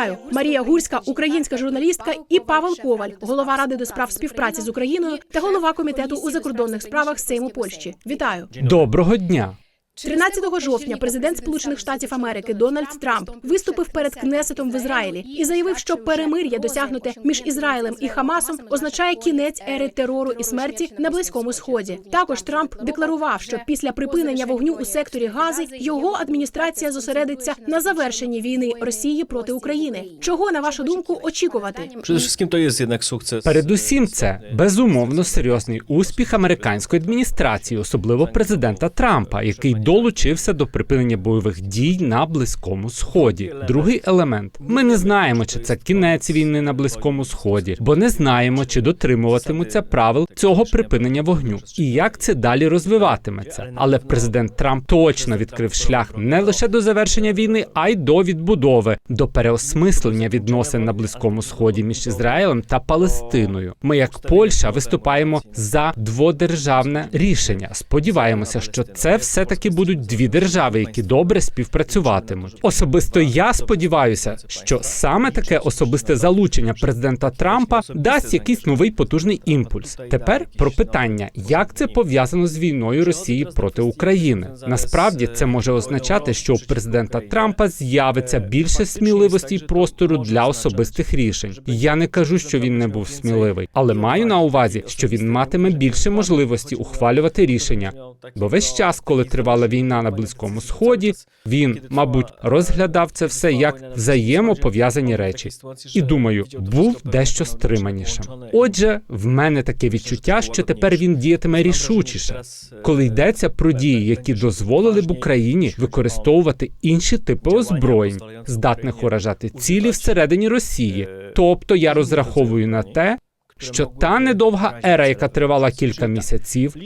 Вітаю, Марія Гурська, українська журналістка, і Павел Коваль, голова ради до справ співпраці з Україною та голова комітету у закордонних справах Сейму Польщі. Вітаю. Доброго дня. 13 жовтня президент Сполучених Штатів Америки Дональд Трамп виступив перед Кнесетом в Ізраїлі і заявив, що перемир'я досягнуте між Ізраїлем і Хамасом означає кінець ери терору і смерті на близькому сході. Також Трамп декларував, що після припинення вогню у секторі Гази його адміністрація зосередиться на завершенні війни Росії проти України. Чого на вашу думку очікувати? Wszystkim to jest jednak. Передусім, це безумовно серйозний успіх американської адміністрації, особливо президента Трампа, який долучився до припинення бойових дій на близькому сході. Другий елемент: ми не знаємо, чи це кінець війни на близькому сході, бо не знаємо, чи дотримуватимуться правил цього припинення вогню і як це далі розвиватиметься. Але президент Трамп точно відкрив шлях не лише до завершення війни, а й до відбудови, до переосмислення відносин на близькому сході між Ізраїлем та Палестиною. Ми, як Польща, виступаємо за дводержавне рішення. Сподіваємося, що це все таки будуть дві держави, які добре співпрацюватимуть. Особисто я сподіваюся, що саме таке особисте залучення президента Трампа дасть якийсь новий потужний імпульс. Тепер про питання, як це пов'язано з війною Росії проти України. Насправді це може означати, що у президента Трампа з'явиться більше сміливості й простору для особистих рішень. Я не кажу, що він не був сміливий, але маю на увазі, що він матиме більше можливості ухвалювати рішення. Бо весь час, коли тривала війна на близькому сході, він, мабуть, розглядав це все як взаємопов'язані речі. І думаю, був дещо стриманішим. Отже, в мене таке відчуття, що тепер він діятиме рішучіше, коли йдеться про дії, які дозволили б Україні використовувати інші типи озброєнь, здатних уражати цілі всередині Росії. Тобто я розраховую на те, що та недовга ера, яка тривала кілька місяців,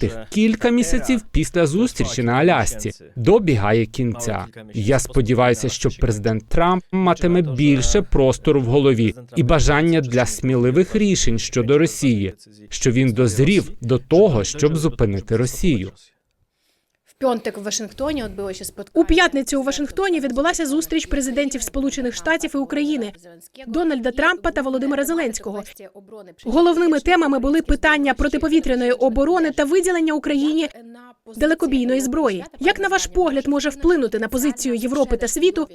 тих кілька місяців після зустрічі на Алясці добігає кінця. Я сподіваюся, що президент Трамп матиме більше простору в голові і бажання для сміливих рішень щодо Росії, що він дозрів до того, щоб зупинити Росію. П'яток в Вашингтоні відбулося споткання. У п'ятницю у Вашингтоні відбулася зустріч президентів Сполучених Штатів і України Дональда Трампа та Володимира Зеленського. Головними темами були питання протиповітряної оборони та виділення Україні далекобійної зброї. Як на ваш погляд може вплинути на позицію Європи та світу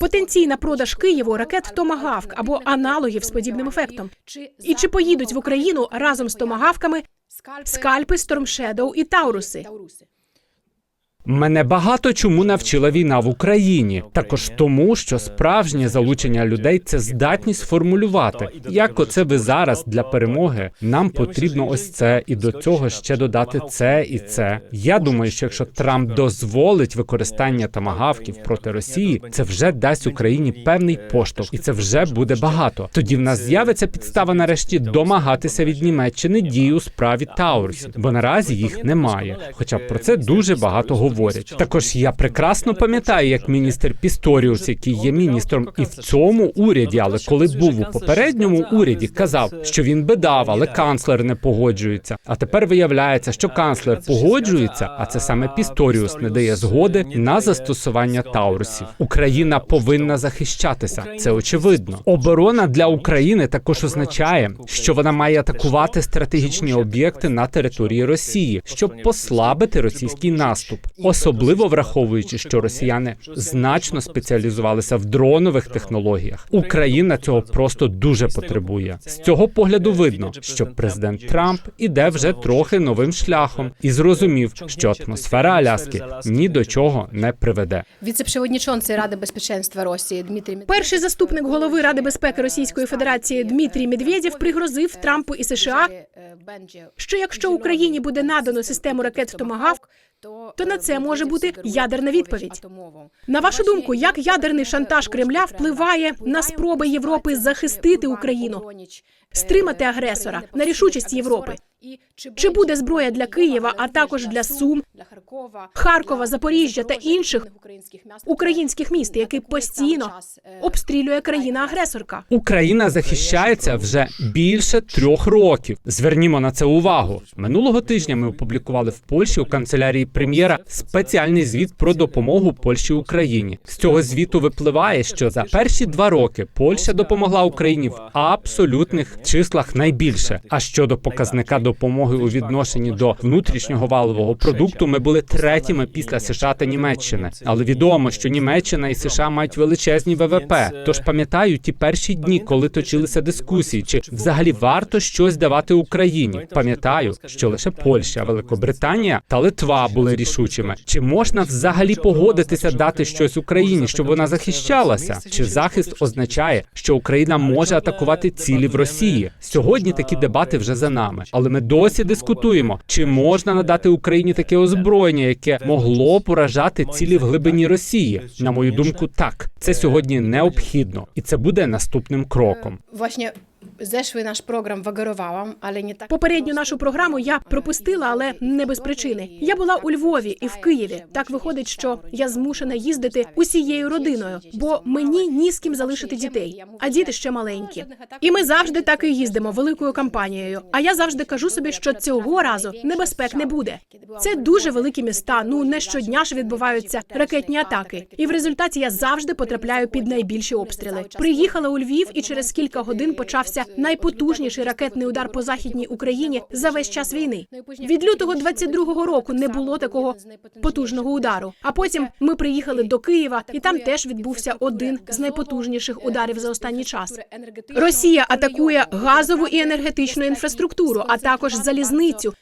потенційна продаж Києву ракет Томагавк або аналогів з подібним ефектом? І чи поїдуть в Україну разом з томагавками скальпи, Стормшедоу і Тауруси? Мене багато чому навчила війна в Україні, також тому, що справжнє залучення людей це здатність формулювати, як оце ви зараз для перемоги. Нам потрібно ось це, і до цього ще додати це і це. Я думаю, що якщо Трамп дозволить використання тамагавків проти Росії, це вже дасть Україні певний поштовх, і це вже буде багато. Тоді в нас з'явиться підстава нарешті домагатися від Німеччини дій у справі Таурсів, бо наразі їх немає. Хоча про це дуже багато говорять. Також я прекрасно пам'ятаю, як міністр Пісторіус, який є міністром і в цьому уряді, але коли був у попередньому уряді, казав, що він би дав, але канцлер не погоджується. А тепер виявляється, що канцлер погоджується, а це саме Пісторіус не дає згоди на застосування таурусів. Україна повинна захищатися. Це очевидно. Оборона для України також означає, що вона має атакувати стратегічні об'єкти на території Росії, щоб послабити російський наступ, особливо враховуючи, що росіяни значно спеціалізувалися в дронових технологіях. Україна цього просто дуже потребує. З цього погляду видно, що президент Трамп іде вже трохи новим шляхом і зрозумів, що атмосфера Аляски ні до чого не приведе. Віце-przewodniczący Ради безпеченства Росії Дмитрій. Перший заступник голови Ради безпеки Російської Федерації Дмитрій Медведєв пригрозив Трампу і США, що якщо Україні буде надано систему ракет Томагавк, то на це може бути ядерна відповідь. На вашу думку, як ядерний шантаж Кремля впливає на спроби Європи захистити Україну, стримати агресора, на рішучість Європи? Чи буде зброя для Києва, а також для Сум, Харкова, Запоріжжя та інших українських міст, які постійно обстрілює країна-агресорка? Україна захищається вже більше трьох років. Звернімо на це увагу. Минулого тижня ми опублікували в Польщі у канцелярії прем'єра спеціальний звіт про допомогу Польщі Україні. З цього звіту випливає, що за перші два роки Польща допомогла Україні в абсолютних числах найбільше. А щодо показника допомоги у відношенні до внутрішнього валового продукту, ми були третіми після США та Німеччини. Але відомо, що Німеччина і США мають величезні ВВП. Тож пам'ятаю ті перші дні, коли точилися дискусії, чи взагалі варто щось давати Україні. Пам'ятаю, що лише Польща, Великобританія та Литва були рішучими. Чи можна взагалі погодитися дати щось Україні, щоб вона захищалася? Чи захист означає, що Україна може атакувати цілі в Росії? Сьогодні такі дебати вже за нами, але ми досі дискутуємо, чи можна надати Україні таке озброєння, яке могло поражати цілі в глибині Росії. На мою думку, так це сьогодні необхідно, і це буде наступним кроком. Właśnie zeszły nasz program wagarowałam, ale nie tak. Попередню нашу програму я пропустила, але не без причини. Я була у Львові і в Києві. Так виходить, що я змушена їздити усією родиною, бо мені ні з ким залишити дітей, а діти ще маленькі. І ми завжди так і їздимо великою кампанією. А я завжди кажу собі, що цього разу небезпек не буде. Це дуже великі міста. Ну не щодня ж відбуваються ракетні атаки. І в результаті я завжди потрапляю під найбільші обстріли. Приїхала у Львів, і через кілька годин почався найпотужніший ракетний удар по західній Україні за весь час війни. Від лютого 22-го року не було такого потужного удару. А потім ми приїхали до Києва, і там теж відбувся один з найпотужніших ударів за останній час. Росія атакує газову і енергетичну інфраструктуру, а також залізницю.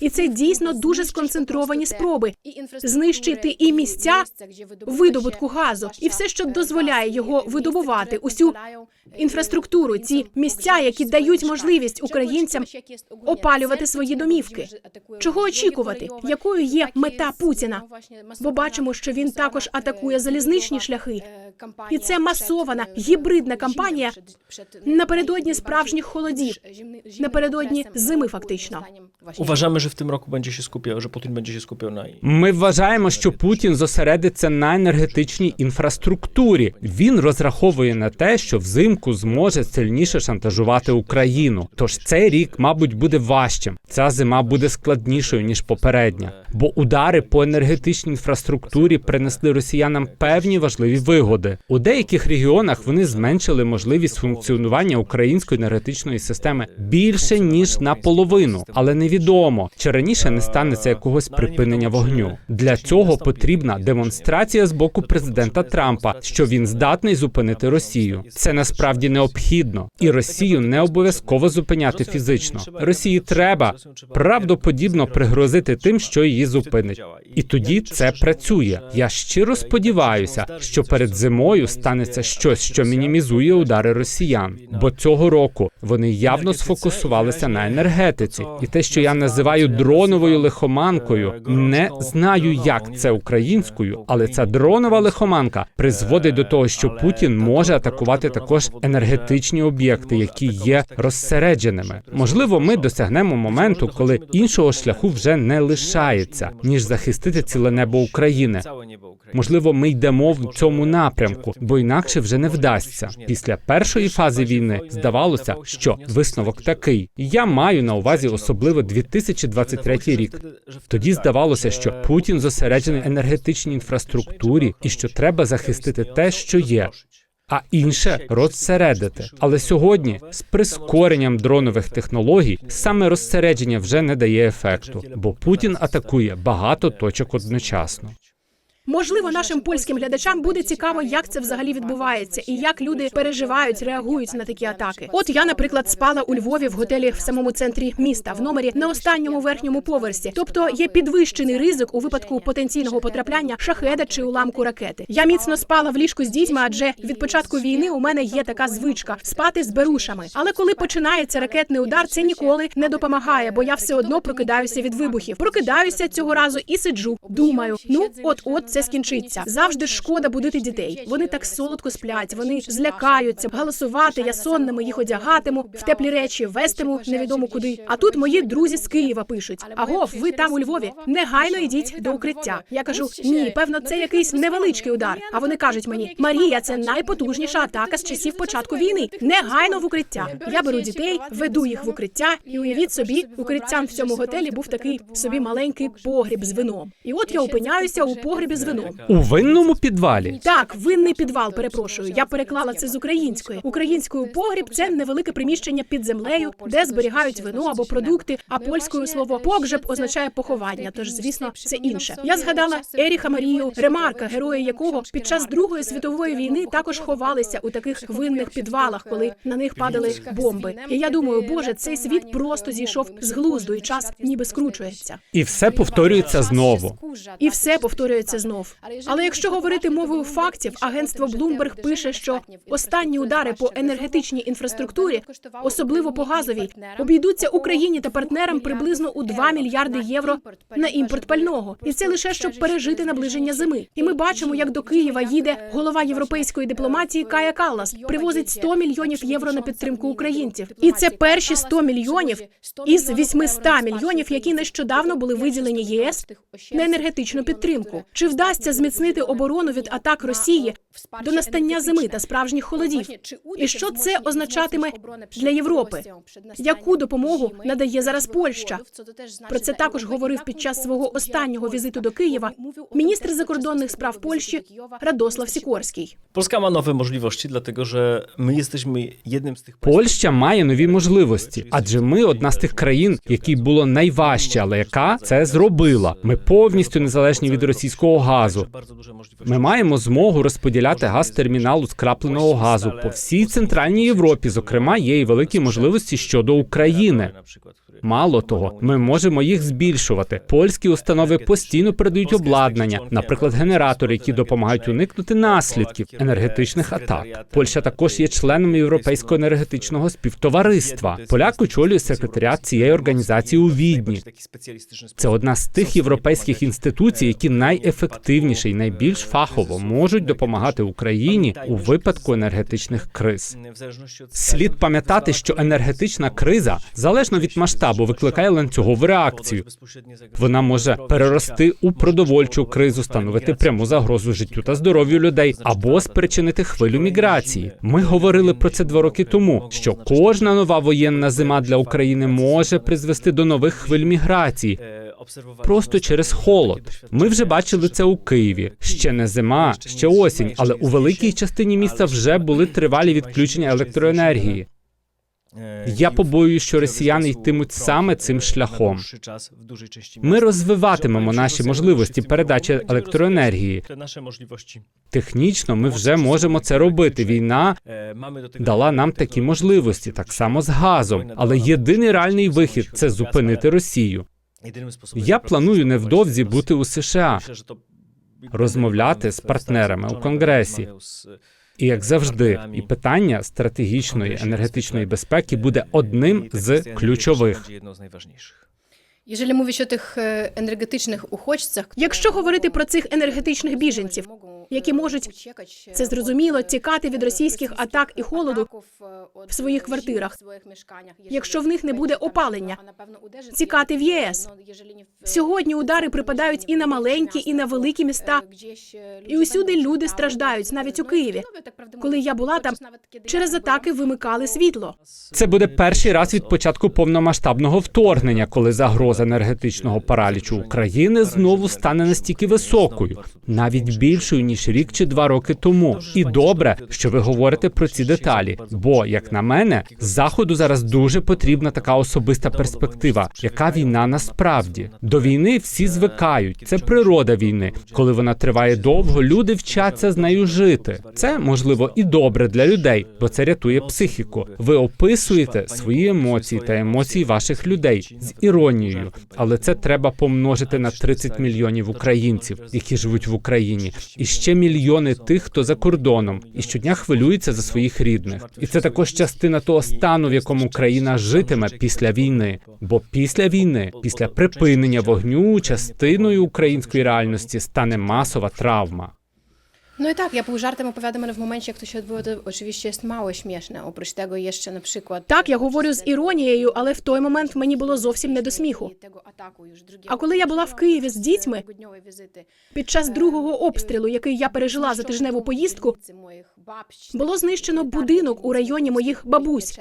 І це дійсно дуже сконцентровані спроби знищити і місця видобутку газу, і все, що дозволяє його видобувати, усю інфраструктуру, ці місця, які дають можливість українцям опалювати свої домівки. Чого очікувати? Якою є мета Путіна? Бо бачимо, що він також атакує залізничні шляхи. І це масована гібридна кампанія напередодні справжніх холодів, напередодні зими, фактично. Uważamy, że w tym roku będzie się skupiał, że Putin będzie się Ми вважаємо, що Путін зосередиться на енергетичній інфраструктурі. Він розраховує на те, що взимку зможе сильніше шантажувати Україну. Тож цей рік, мабуть, буде важчим. Ця зима буде складнішою ніж попередня, бо удари по енергетичній інфраструктурі принесли росіянам певні важливі вигоди. У деяких регіонах вони зменшили можливість функціонування української енергетичної системи більше ніж наполовину, але невідомо, чи раніше не станеться якогось припинення вогню. Для цього потрібна демонстрація з боку президента Трампа, що він здатний зупинити Росію. Це насправді необхідно, і Росію не обов'язково зупиняти фізично. Росії треба правдоподібно пригрозити тим, що її зупинить. І тоді це працює. Я щиро сподіваюся, що перед зимою станеться щось, що мінімізує удари росіян. Бо цього року вони явно сфокусувалися на енергетиці, і те, що я називаю дроновою лихоманкою, не знаю, як це українською, але ця дронова лихоманка призводить до того, що Путін може атакувати також енергетичні об'єкти, які є розсередженими. Можливо, ми досягнемо моменту, коли іншого шляху вже не лишається, ніж захистити ціле небо України. Можливо, ми йдемо в цьому напрямку, бо інакше вже не вдасться. Після першої фази війни здавалося, що висновок такий. Я маю на увазі особливо 2023 рік. Тоді здавалося, що Путін зосереджений енергетичній інфраструктурі і що треба захистити те, що є. А інше розсередити. Але сьогодні, з прискоренням дронових технологій, саме розсередження вже не дає ефекту, бо Путін атакує багато точок одночасно. Можливо, нашим польським глядачам буде цікаво, як це взагалі відбувається, і як люди переживають, реагують на такі атаки. От я, наприклад, спала у Львові в готелі в самому центрі міста, в номері на останньому верхньому поверсі. Тобто є підвищений ризик у випадку потенційного потрапляння шахеда чи уламку ракети. Я міцно спала в ліжку з дітьми, адже від початку війни у мене є така звичка спати з берушами. Але коли починається ракетний удар, це ніколи не допомагає, бо я все одно прокидаюся від вибухів. Прокидаюся цього разу і сиджу. Думаю, ну от от це це скінчиться. Завжди шкода будити дітей. Вони так солодко сплять, вони злякаються. Голосувати я сонними їх одягатиму, в теплі речі вестиму невідомо куди. А тут мої друзі з Києва пишуть: Агов, ви там у Львові. Негайно йдіть до укриття. Я кажу: ні, певно, це якийсь невеличкий удар. А вони кажуть мені: Марія, це найпотужніша атака з часів початку війни. Негайно в укриття. Я беру дітей, веду їх в укриття, і уявіть собі, укриттям в цьому готелі був такий собі маленький погріб з вином. І от я опиняюся у погрібі з вином. У винному підвалі. Так, винний підвал. Перепрошую. Я переклала це з української. Українською погріб це невелике приміщення під землею, де зберігають вино або продукти. А польською слово погреб означає поховання. Тож, звісно, це інше. Я згадала Еріха Марію Ремарка, герої якого під час Другої світової війни також ховалися у таких винних підвалах, коли на них падали бомби. І я думаю, боже, цей світ просто зійшов з глузду, і час ніби скручується. І все повторюється знову. І все повторюється знов. Але якщо говорити мовою фактів, агентство Bloomberg пише, що останні удари по енергетичній інфраструктурі, особливо по газовій, обійдуться Україні та партнерам приблизно у 2 мільярди євро на імпорт пального, і це лише щоб пережити наближення зими. І ми бачимо, як до Києва їде голова європейської дипломатії Кая Каллас, привозить 100 мільйонів євро на підтримку українців. І це перші 100 мільйонів із 800 мільйонів, які нещодавно були виділені ЄС на енергетичну підтримку. Чи вдасться зміцнити оборону від атак Росії до настання зими та справжніх холодів? І що це означатиме для Європи? Яку допомогу надає зараз Польща? Про це також говорив під час свого останнього візиту до Києва міністр закордонних справ Польщі Радослав Сікорський. Polska ma nowe możliwości, dlatego że my jesteśmy jednym z tych państw, Польща має нові можливості, адже ми одна з тих країн, якій було найважче, але яка це зробила. Ми повністю незалежні від російського газу. Ми маємо змогу розподіляти газ терміналу скрапленого газу по всій центральній Європі. Зокрема, є і великі можливості щодо України. Мало того, ми можемо їх збільшувати. Польські установи постійно передають обладнання, наприклад, генератори, які допомагають уникнути наслідків енергетичних атак. Польща також є членом європейського енергетичного співтовариства. Поляк очолює секретаріат цієї організації у Відні. Це одна з тих європейських інституцій, які найефективніше і найбільш фахово можуть допомагати Україні у випадку енергетичних криз. Слід пам'ятати, що енергетична криза залежно від масштабу викликає ланцюгову реакцію. Вона може перерости у продовольчу кризу, становити пряму загрозу життю та здоров'ю людей або спричинити хвилю міграції. Ми говорили про це два роки тому. Що кожна нова воєнна зима для України може призвести до нових хвиль міграції. Просто через холод. Ми вже бачили це у Києві. Ще не зима, ще осінь, але у великій частині міста вже були тривалі відключення електроенергії. E, Я побоююсь, що росіяни йтимуть саме цим e, шляхом. Ми розвиватимемо наші можливості передачі електроенергії. Технічно ми вже можемо це робити. Війна mamy дала нам такі можливості, так само з газом. Але єдиний реальний вихід це зупинити Росію. Я планую невдовзі бути у США розмовляти з партнерами у Конгресі. І як завжди, і питання стратегічної енергетичної безпеки буде одним з ключових. Które Якщо говорити про цих енергетичних біженців, які можуть, це зрозуміло, тікати від російських атак і холоду в своїх квартирах, якщо в них не буде опалення, тікати в ЄС. Сьогодні удари припадають і на маленькі, і на великі міста. І усюди люди страждають, навіть у Києві. Коли я була там, через атаки вимикали світло. Це буде перший раз від початку повномасштабного вторгнення, коли загроза енергетичного паралічу України знову стане настільки високою, навіть більшою ніж рік чи два роки тому. І добре, що ви говорите про ці деталі. Бо, як на мене, заходу зараз дуже потрібна така особиста перспектива. Яка війна насправді до війни всі звикають. Це природа війни. Коли вона триває довго, люди вчаться з нею жити. Це можливо і добре для людей, бо це рятує психіку. Ви описуєте свої емоції та емоції ваших людей з іронією, але це треба помножити на 30 мільйонів українців, які живуть в Україні, і ще ще мільйони тих, хто за кордоном, і щодня хвилюється за своїх рідних. І це також частина того стану, в якому країна житиме після війни. Бо після війни, після припинення вогню, частиною української реальності стане масова травма. No i tak, ja pół żartem opowiadam, ale w momencie, jak to się odbyło, to oczywiście jest mało śmieszne. Oprócz tego jeszcze na przykład... Так, я говорю з іронією, але в той момент мені було зовсім не до сміху. А коли я була в Києві з дітьми, під час другого обстрілу, який я пережила за тижневу поїздку, було знищено будинок у районі моїх бабусь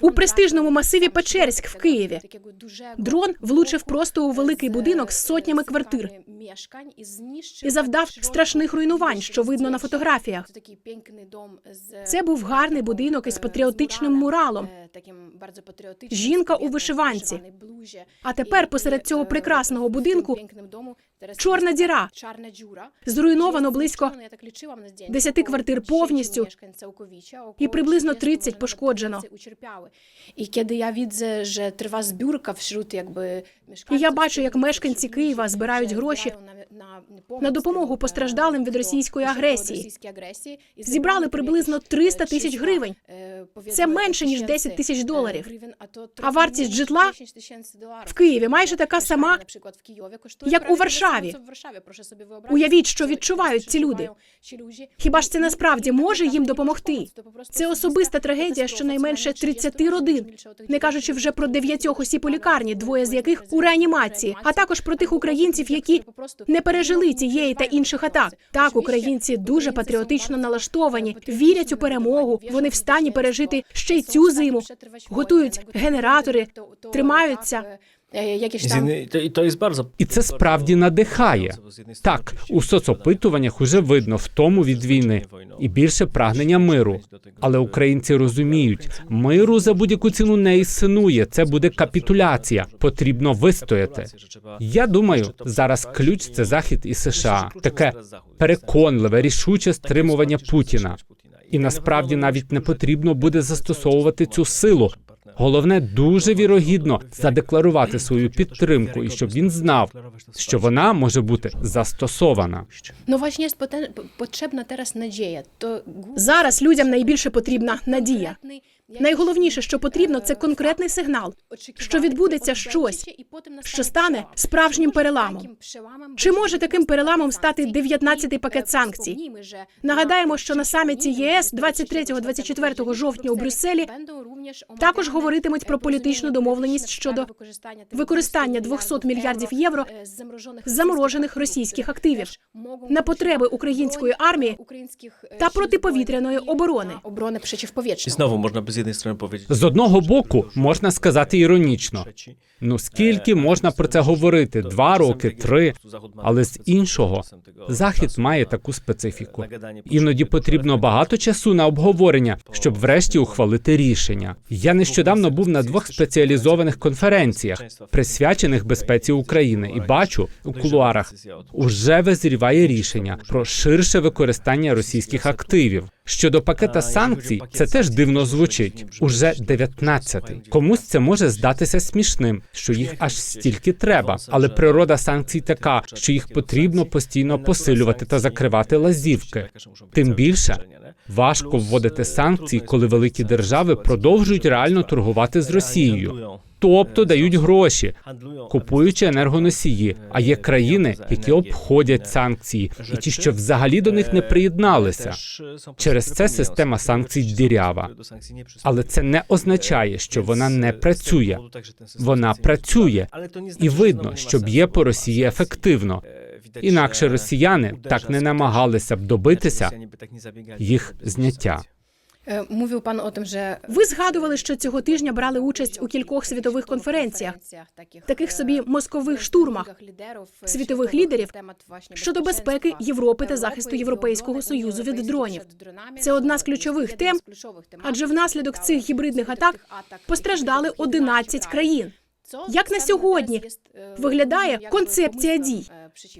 у престижному масиві Печерськ в Києві. Дрон влучив просто у великий будинок з сотнями квартир і завдав страшних руйнувань, що видно на фотографіях. Це був гарний будинок із патріотичним муралом. Жінка у вишиванці. А тепер посеред цього прекрасного будинку чорна діра. Зруйновано близько 10 квартир повністю і приблизно 30 пошкоджено. І коли я widzę, że trwa zbiórka wśród jakby І я бачу, як мешканці Києва збирають гроші на допомогу постраждалим від російської агресії. Зібрали приблизно 300 тисяч гривень. Це менше ніж 10 тисяч доларів. А вартість житла В Києві майже така сама. як у Варшаві. Уявіть, що відчувають ці люди. Хіба ж це насправді може їм допомогти? Це особиста трагедія щонайменше 30 родин, не кажучи вже про дев'ятьох осіб у лікарні, двоє з яких у реанімації, а також про тих українців, які не пережили цієї та інших атак. Так, українці дуже патріотично налаштовані, вірять у перемогу. Вони в стані пережити ще й цю зиму. Готують генератори, тримаються. To, I to jest bardzo. І це справді надихає. Так, у соцопитуваннях уже видно втому від війни і більше прагнення миру. Але українці розуміють, миру за будь-яку ціну не існує. Це буде капітуляція. Потрібно вистояти. Я думаю, зараз ключ це захід і США. Таке переконливе, рішуче стримування Путіна. І насправді навіть не потрібно буде застосовувати цю силу. Головне дуже вірогідно задекларувати свою підтримку, і щоб він знав, що вона може бути застосована. Ну, właśnie jest зараз надія. То Зараз людям найбільше потрібна надія. Найголовніше, що потрібно, це конкретний сигнал, що відбудеться щось, що стане справжнім переламом. Чи може таким переламом стати 19-й пакет санкцій? Нагадаємо, що на саміті ЄС 23-24 жовтня у Брюсселі також говоритимуть про політичну домовленість щодо використання 200 мільярдів євро з заморожених російських активів на потреби української армії та протиповітряної оборони. оборони I przeciwpowietrznej. znowu З одного боку, можна сказати іронічно: ну скільки можна про це говорити? Два роки, три. Але з іншого, захід має таку специфіку. Іноді потрібно багато часу на обговорення, щоб врешті ухвалити рішення. Я нещодавно був на двох спеціалізованих конференціях, присвячених безпеці України, і бачу у кулуарах уже визріває рішення про ширше використання російських активів. Щодо пакета санкцій, це теж дивно звучить. Уже 19-й. Комусь це може здатися смішним, що їх аж стільки треба. Але природа санкцій така, що їх потрібно постійно посилювати та закривати лазівки. Тим більше важко вводити санкції, коли великі держави продовжують реально торгувати з Росією, тобто дають гроші, купуючи енергоносії. А є країни, які обходять санкції, і ті, що взагалі до них не приєдналися. Через це система санкцій дірява. Але це не означає, що вона не працює. Вона працює, і видно, що б'є по Росії ефективно. Інакше росіяни так не намагалися б добитися їх зняття. Е, Mówił pan o tym, że Ви згадували, що цього тижня брали участь у кількох світових конференціях, таких собі мозкових штурмах світових лідерів щодо безпеки Європи та захисту Європейського союзу від дронів. Це одна з ключових тем, адже внаслідок цих гібридних атак постраждали 11 країн. Як на сьогодні виглядає концепція дій?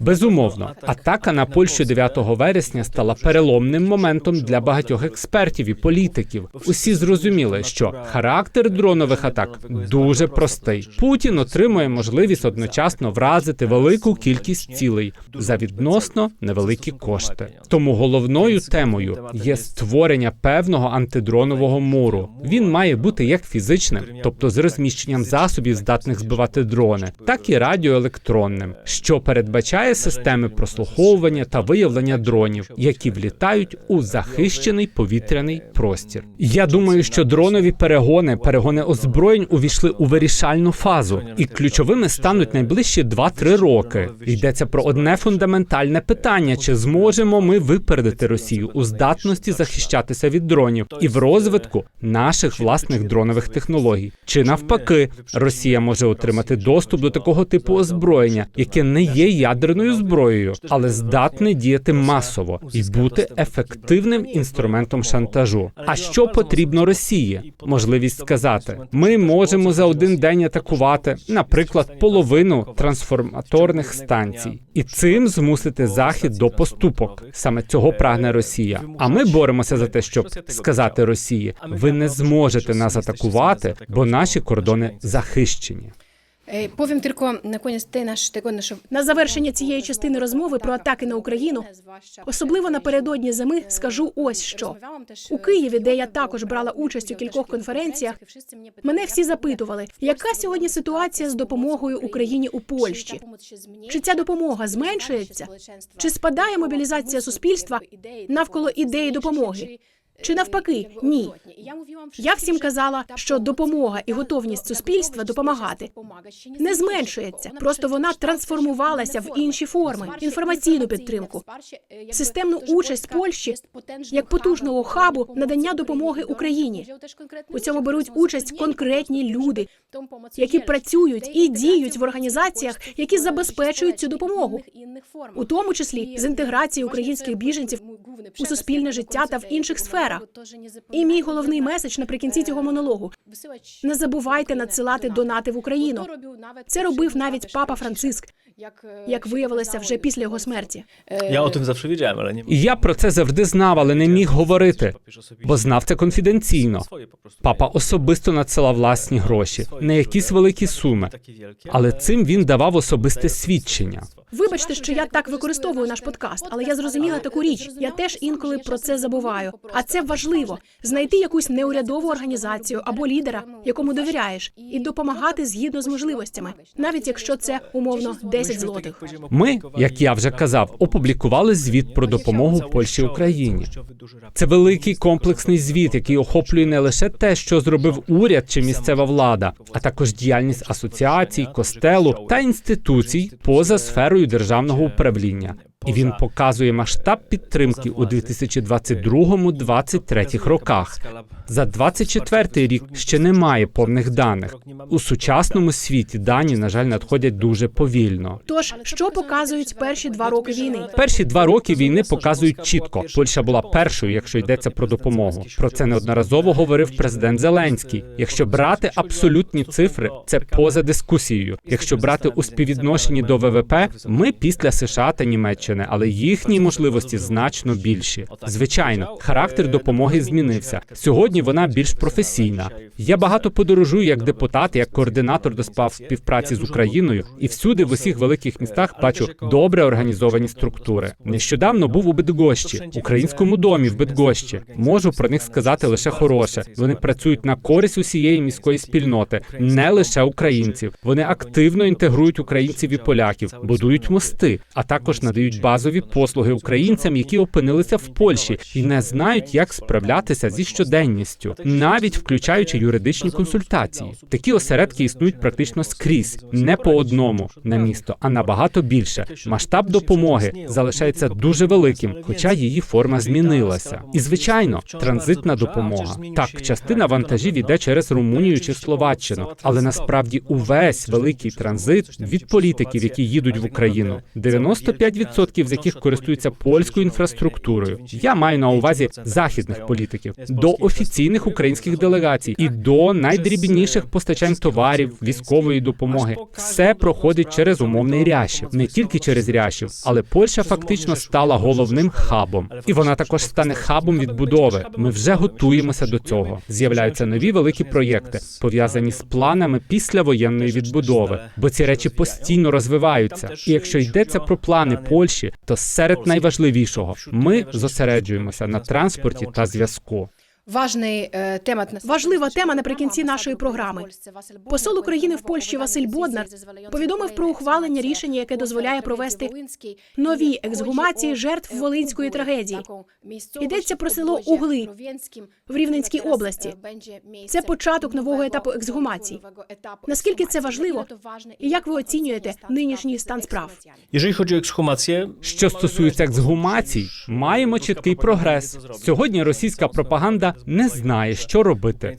Безумовно, атака на Польщу 9 вересня стала переломним моментом для багатьох експертів і політиків. Усі зрозуміли, що характер дронових атак дуже простий. Путін отримує можливість одночасно вразити велику кількість цілей за відносно невеликі кошти. Тому головною темою є створення певного антидронового муру. Він має бути як фізичним, тобто з розміщенням засобів, здатних збивати дрони, так і радіоелектронним, що передбачає системи прослуховування та виявлення дронів, які влітають у захищений повітряний простір. Я думаю, що дронові перегони, перегони озброєнь увійшли у вирішальну фазу, і ключовими стануть найближчі 2-3 роки. Йдеться про одне фундаментальне питання: чи зможемо ми випередити Росію у здатності захищатися від дронів і в розвитку наших власних дронових технологій, чи навпаки, Росія може отримати доступ до такого типу озброєння, яке не є ядерною зброєю, але здатне діяти масово і бути ефективним інструментом шантажу. А що потрібно Росії? Можливість сказати: ми можемо за один день атакувати, наприклад, половину трансформаторних станцій, і цим змусити захід до поступок. Саме цього прагне Росія. А ми боремося за те, щоб сказати Росії: ви не зможете нас атакувати, бо наші кордони захищені. Е, tylko na koniec tej nasz, tego На завершення цієї частини розмови про атаки на Україну, особливо напередодні зими, скажу ось що у Києві, де я також брала участь у кількох конференціях. Мене всі запитували, яка сьогодні ситуація з допомогою Україні у Польщі? Чи ця допомога зменшується? Чи спадає мобілізація суспільства навколо ідеї допомоги? Чи навпаки, ні. Я всім казала, що допомога і готовність суспільства допомагати не зменшується. Просто вона трансформувалася в інші форми: інформаційну підтримку, системну участь Польщі як потужного хабу надання допомоги Україні. У цьому беруть участь конкретні люди, які працюють і діють в організаціях, які забезпечують цю допомогу, у тому числі з інтеграції українських біженців у суспільне життя та в інших сферах. І мій головний меседж наприкінці цього монологу: не забувайте надсилати донати в Україну. Це робив навіть папа Франциск, як виявилося вже після його смерті. Ja o tym zawsze wiedziałem, ale nie я про це завжди знав, але не міг говорити, бо знав це конфіденційно. Папа особисто надсилав власні гроші, не якісь великі суми, але цим він давав особисте свідчення. Вибачте, що я так використовую наш подкаст, але я зрозуміла таку річ. Я теж інколи про це забуваю. А це важливо знайти якусь неурядову організацію або лідера, якому довіряєш, і допомагати згідно з можливостями, навіть якщо це умовно 10 злотих. Ми, як я вже казав, опублікували звіт про допомогу Польщі Україні. Це великий комплексний звіт, який охоплює не лише те, що зробив уряд чи місцева влада, а також діяльність асоціацій, костелу та інституцій поза сферою державного управління. І він показує масштаб підтримки у 2022-2023 роках. За 24 рік ще немає повних даних. У сучасному світі дані, на жаль, надходять дуже повільно. Тож, що показують перші два роки війни? Перші два роки війни показують чітко. Польща була першою, якщо йдеться про допомогу. Про це неодноразово говорив президент Зеленський. Якщо брати абсолютні цифри, це поза дискусією. Якщо брати у співвідношенні до ВВП, ми після США та Німеччини, але їхні можливості значно більші. Звичайно, характер допомоги змінився. Сьогодні вона більш професійна. Я багато подорожую як депутат, як координатор до справ співпраці з Україною, і всюди в усіх великих містах бачу добре організовані структури. Нещодавно був у Бедгощі, українському домі в Бедгощі. Можу про них сказати лише хороше. Вони працюють на користь усієї міської спільноти, не лише українців. Вони активно інтегрують українців і поляків, будують мости, а також надають базові послуги українцям, які опинилися в Польщі і не знають, як справлятися зі щоденністю, навіть включаючи юридичні консультації. Такі осередки існують практично скрізь, не по одному на місто, а набагато більше. Масштаб допомоги залишається дуже великим, хоча її форма змінилася. І звичайно, транзитна допомога. Так, частина вантажів іде через Румунію чи Словаччину, але насправді увесь великий транзит від політиків, які їдуть в Україну, 95% 10% з яких користуються польською інфраструктурою. Я маю на увазі західних політиків до офіційних українських делегацій і до найдрібніших постачань товарів, військової допомоги. Все проходить через умовний рящів, не тільки через рящів, але Польща фактично стала головним хабом, і вона також стане хабом відбудови. Ми вже готуємося до цього. З'являються нові великі проєкти, пов'язані з планами післявоєнної відбудови, бо ці речі постійно розвиваються. І якщо йдеться про плани Польщі, то серед найважливішого. Ми зосереджуємося на транспорті та зв'язку. Важний е, Важлива тема наприкінці нашої програми. Посол України в Польщі Василь Боднар повідомив про ухвалення рішення, яке дозволяє провести нові ексгумації жертв Волинської трагедії. Йдеться про село Угли в Рівненській області. Це початок нового етапу ексгумації. Наскільки це важливо? І як ви оцінюєте нинішній стан справ? Jeżeli chodzi o ekshumację, Що стосується ексгумацій, маємо чіткий прогрес. Сьогодні російська пропаганда не знає, що робити.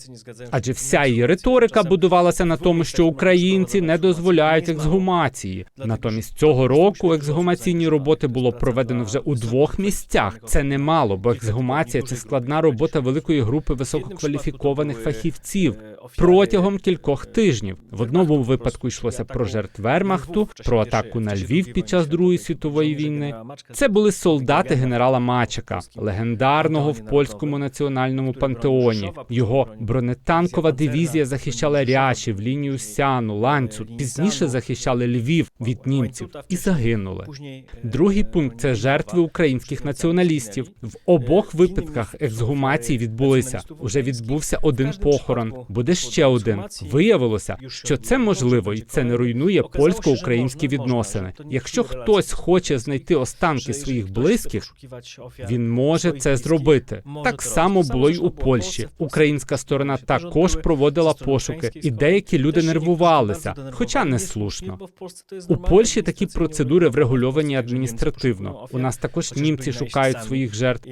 Адже вся її риторика будувалася на тому, що українці не дозволяють ексгумації. Натомість цього року ексгумаційні роботи було проведено вже у двох місцях. Це немало, бо ексгумація це складна робота великої групи висококваліфікованих фахівців протягом кількох тижнів. В одному випадку йшлося про жертв Вермахту, про атаку на Львів під час Другої світової війни. Це були солдати генерала Мачека, легендарного в польському національному пантеоні. Його бронетанкова дивізія захищала Рячів, лінію Сяну, Ланцю. Пізніше захищали Львів від німців і загинули. Другий пункт це жертви українських націоналістів. В обох випадках ексгумації відбулися. Уже відбувся один похорон, буде ще один. Виявилося, що це можливо, і це не руйнує польсько-українські відносини. Якщо хтось хоче знайти останки своїх близьких, він може це зробити. Так само було й у Польщі. Українська сторона також проводила пошуки, і деякі люди нервувалися, хоча не слушно. У Польщі такі процедури врегульовані адміністративно. У нас також німці шукають своїх жертв.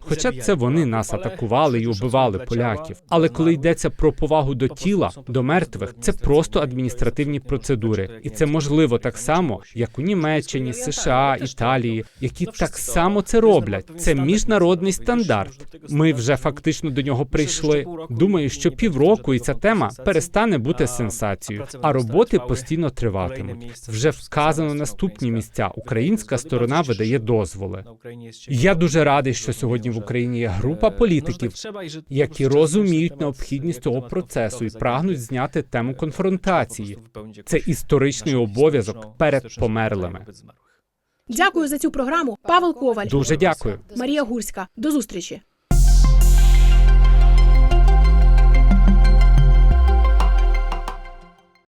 Хоча це вони нас атакували і убивали поляків. Але коли йдеться про повагу до тіла, до мертвих, це просто адміністративні процедури, і це можливо так само, як у Німеччині, США, Італії, які так само це роблять. Це міжнародний стандарт. Ми вже фактично до нього прийшли. Думаю, що півроку і ця тема перестане бути сенсацією, а роботи постійно триватимуть. Вже вказано наступні місця. Українська сторона видає дозволи. Я дуже радий, що сьогодні в Україні є група політиків, які розуміють необхідність цього процесу і прагнуть зняти тему конфронтації. Це історичний обов'язок перед померлими. Дякую за цю програму. Павел Коваль, Дуже дякую. Марія Гурська. До зустрічі.